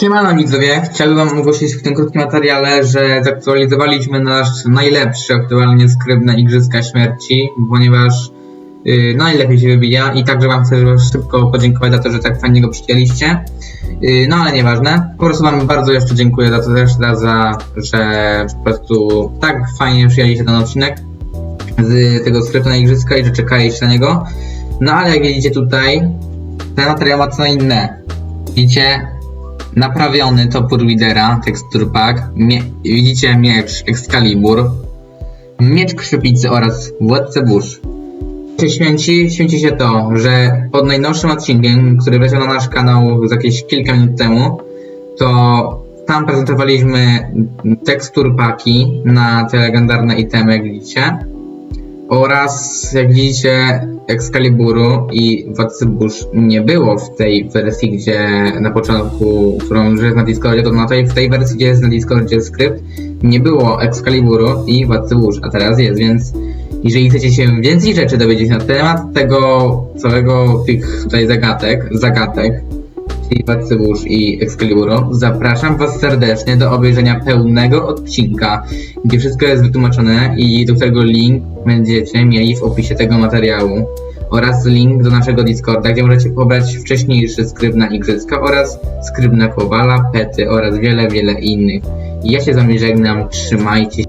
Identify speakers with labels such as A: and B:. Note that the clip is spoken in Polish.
A: Siemano widzowie, chciałbym wam ogłosić w tym krótkim materiale, że zaktualizowaliśmy nasz najlepszy aktualnie skrypt na Igrzyska Śmierci, ponieważ yy, najlepiej się wybija i także wam chcę szybko podziękować za to, że tak fajnie go przyjęliście. Yy, no ale nieważne, po prostu wam bardzo jeszcze dziękuję za to też, za, że po prostu tak fajnie przyjęliście ten odcinek z tego skryptu na Igrzyska i że czekaliście na niego. No ale jak widzicie tutaj, ten materiał ma co inne. Widzicie, naprawiony topór lidera, tekstur pack, mie- widzicie miecz Excalibur, miecz krzypicy oraz władcę burz. Się święci, święci się to, że pod najnowszym odcinkiem, który wleciał na nasz kanał za jakieś kilka minut temu, to tam prezentowaliśmy tekstur paki na te legendarne itemy, jak widzicie. Oraz, jak widzicie, Excaliburu i Władcy nie było w tej wersji, gdzie na początku, którą już jest na Discordzie, to na tej, w tej wersji, gdzie jest na Discordzie skrypt, nie było Excaliburu i Władcy a teraz jest, więc jeżeli chcecie się więcej rzeczy dowiedzieć na temat tego całego tych tutaj zagadek, zagadek, czyli Władcy Burz i Excaliburu, zapraszam was serdecznie do obejrzenia pełnego odcinka, gdzie wszystko jest wytłumaczone i do którego link będziecie mieli w opisie tego materiału oraz link do naszego Discorda, gdzie możecie pobrać wcześniejszy skrypt na Igrzyska oraz skrypt na Kowala, Pety oraz wiele, wiele innych. Ja się z wami żegnam, trzymajcie się.